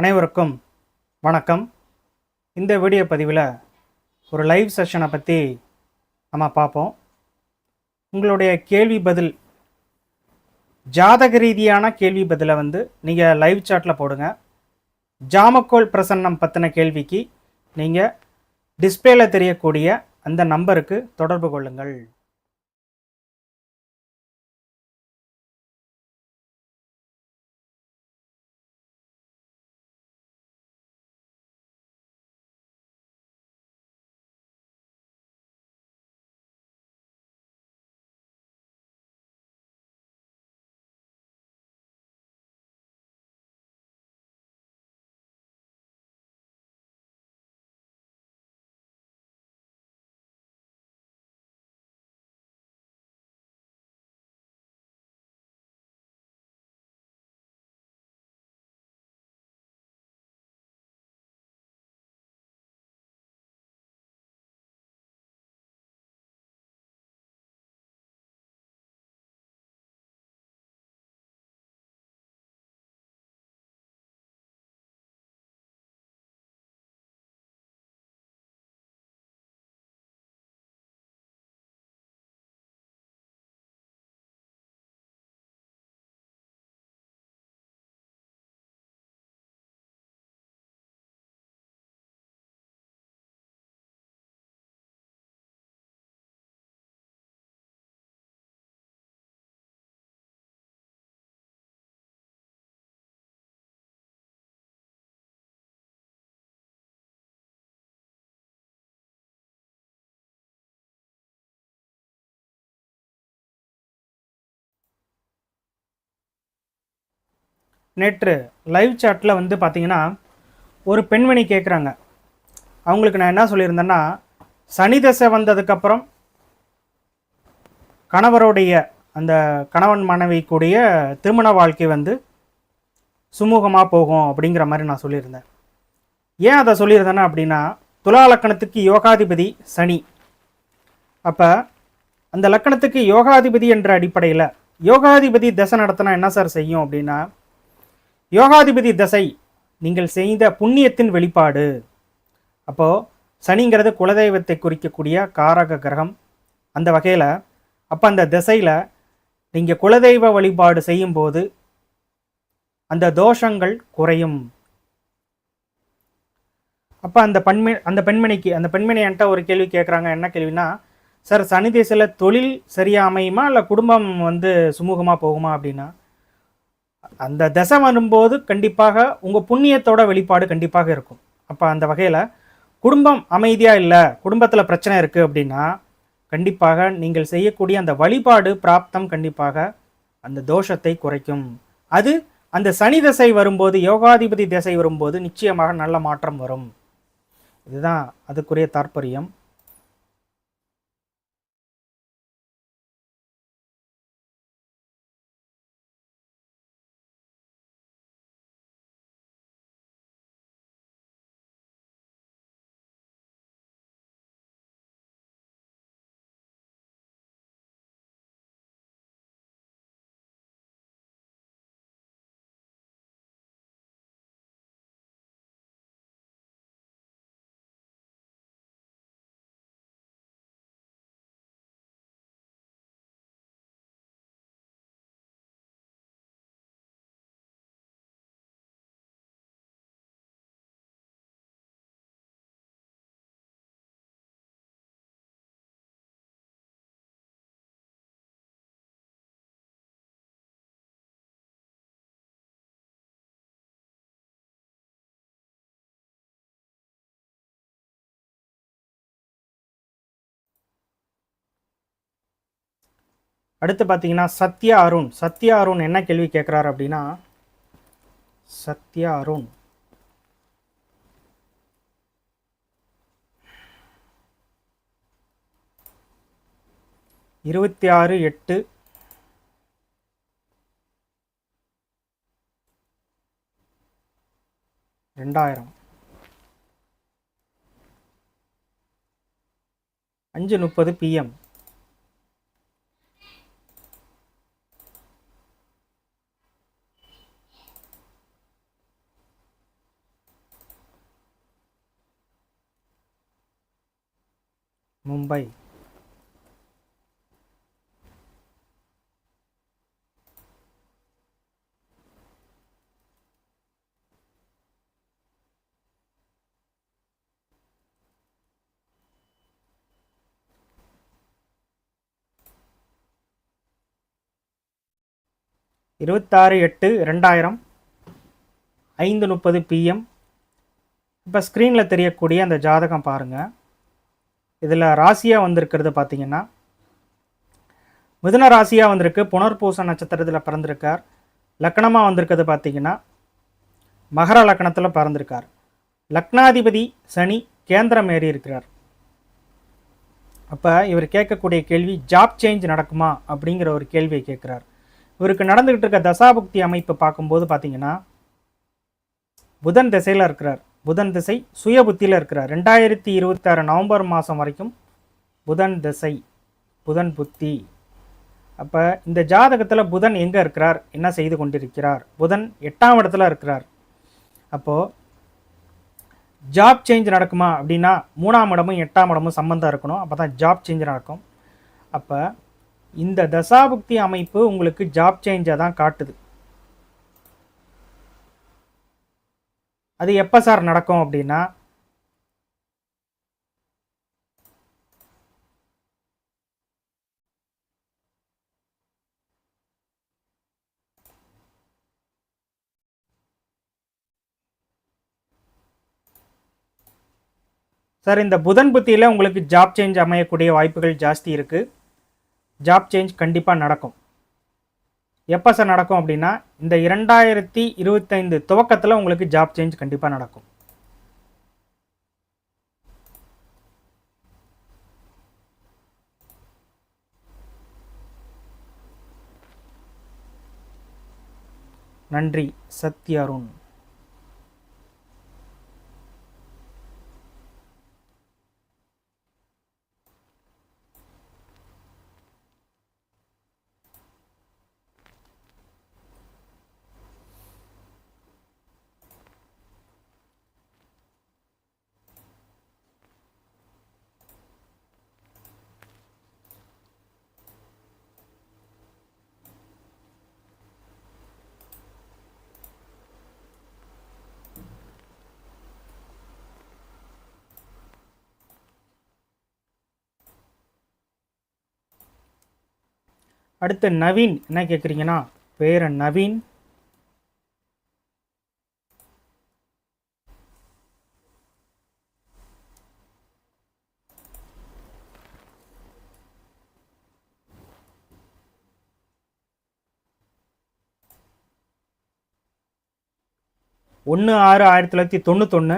அனைவருக்கும் வணக்கம். இந்த வீடியோ பதிவில் ஒரு லைவ் செஷனை பற்றி நம்ம பார்ப்போம். உங்களுடைய கேள்வி பதில் ஜாதக ரீதியான கேள்வி பதிலை வந்து நீங்கள் லைவ் சாட்டில் போடுங்க. ஜாமக்கோல் பிரசன்னம் பற்றின கேள்விக்கு நீங்கள் டிஸ்பிளேல தெரியக்கூடிய அந்த நம்பருக்கு தொடர்பு கொள்ளுங்கள். நேற்று லைவ் சாட்டில் வந்து பார்த்தீங்கன்னா ஒரு பெண்மணி கேட்குறாங்க அவங்களுக்கு நான் என்ன சொல்லியிருந்தேன்னா சனி தசை வந்ததுக்கப்புறம் கணவருடைய அந்த கணவன் மனைவி கூடிய திருமண வாழ்க்கை வந்து சுமூகமாக போகும் அப்படிங்கிற மாதிரி நான் சொல்லியிருந்தேன். ஏன் அதை சொல்லியிருந்தேன்னா அப்படின்னா துலா லக்கணத்துக்கு யோகாதிபதி சனி. அப்போ அந்த லக்கணத்துக்கு யோகாதிபதி என்ற அடிப்படையில் யோகாதிபதி தசை நடத்தினா என்ன சார் செய்யும் அப்படின்னா யோகாதிபதி தசை நீங்கள் செய்த புண்ணியத்தின் வெளிப்பாடு. அப்போது சனிங்கிறது குலதெய்வத்தை குறிக்கக்கூடிய காரக கிரகம். அந்த வகையில் அப்போ அந்த திசையில் நீங்கள் குலதெய்வ வழிபாடு செய்யும்போது அந்த தோஷங்கள் குறையும். அப்போ அந்த பெண்மணி அந்த பெண்மணிக்கு அந்த பெண்மணி என்கிட்ட ஒரு கேள்வி கேட்குறாங்க என்ன கேள்வினா சார் சனி திசையில் தொழில் சரியாக அமையுமா இல்லை குடும்பம் வந்து சுமூகமாக போகுமா? அப்படின்னா அந்த தசை வரும்போது கண்டிப்பாக உங்கள் புண்ணியத்தோட வெளிப்பாடு கண்டிப்பாக இருக்கும். அப்போ அந்த வகையில் குடும்பம் அமைதியாக இல்லை குடும்பத்தில் பிரச்சனை இருக்குது அப்படின்னா கண்டிப்பாக நீங்கள் செய்யக்கூடிய அந்த வழிபாடு பிராப்தம் கண்டிப்பாக அந்த தோஷத்தை குறைக்கும். அது அந்த சனி தசை வரும்போது யோகாதிபதி திசை வரும்போது நிச்சயமாக நல்ல மாற்றம் வரும். இதுதான் அதுக்குரிய தாற்பயம். அடுத்து பார்த்தீங்கன்னா சத்யா அருண். சத்யா அருண் என்ன கேள்வி கேட்குறாரு அப்படின்னா சத்யா அருண். இருபத்தி ஆறு எட்டு. ரெண்டாயிரம். அஞ்சு முப்பது பிஎம் மும்பை. இருபத்தாறு எட்டு ரெண்டாயிரம் ஐந்து முப்பது பிஎம் இப்போ ஸ்க்ரீனில் தெரியக்கூடிய அந்த ஜாதகம் பாருங்கள் இதில் ராசியாக வந்திருக்கிறது பார்த்தீங்கன்னா மிதுன ராசியாக வந்திருக்கு. புனர்பூச நட்சத்திரத்தில் பிறந்திருக்கார். லக்னமாக வந்திருக்கிறது பார்த்தீங்கன்னா மகர லக்னத்தில் பிறந்திருக்கார். லக்னாதிபதி சனி கேந்திரம் ஏறி இருக்கிறார். அப்போ இவர் கேட்கக்கூடிய கேள்வி ஜாப் சேஞ்ச் நடக்குமா அப்படிங்கிற ஒரு கேள்வியை கேட்குறார். இவருக்கு நடந்துக்கிட்டு இருக்க தசாபுக்தி அமைப்பு பார்க்கும்போது பார்த்தீங்கன்னா புதன் திசையில் இருக்கிறார். புதன் திசை சுய புத்தியில் இருக்கிறார். ரெண்டாயிரத்தி இருபத்தாறு நவம்பர் மாதம் வரைக்கும் புதன் திசை புதன் புத்தி. அப்போ இந்த ஜாதகத்தில் புதன் எங்கே இருக்கிறார்? என்ன செய்து கொண்டிருக்கிறார்? புதன் எட்டாம் இடத்துல இருக்கிறார். அப்போது ஜாப் சேஞ்ச் நடக்குமா அப்படின்னா மூணாம் இடமும் எட்டாம் இடமும் சம்மந்தம் இருக்கணும். அப்போ தான் ஜாப் சேஞ்ச் நடக்கும். அப்போ இந்த தசாபுக்தி அமைப்பு உங்களுக்கு ஜாப் சேஞ்சை தான் காட்டுது. அது எப்போ சார் நடக்கும் அப்படின்னா? சார் இந்த புதன் புத்தியில் உங்களுக்கு ஜாப் சேஞ்ச் அமையக்கூடிய வாய்ப்புகள் ஜாஸ்தி இருக்குது ஜாப் சேஞ்ச் கண்டிப்பாக நடக்கும். எப்போ சார் நடக்கும் அப்படின்னா இந்த இரண்டாயிரத்தி இருபத்தைந்து துவக்கத்தில் உங்களுக்கு ஜாப் சேஞ்ச் கண்டிப்பாக நடக்கும். நன்றி சத்ய அடுத்து நவீன் என்ன கேட்குறீங்கன்னா பேர் நவீன். ஒன்று ஆறு ஆயிரத்தி தொள்ளாயிரத்தி தொண்ணூத்தொன்று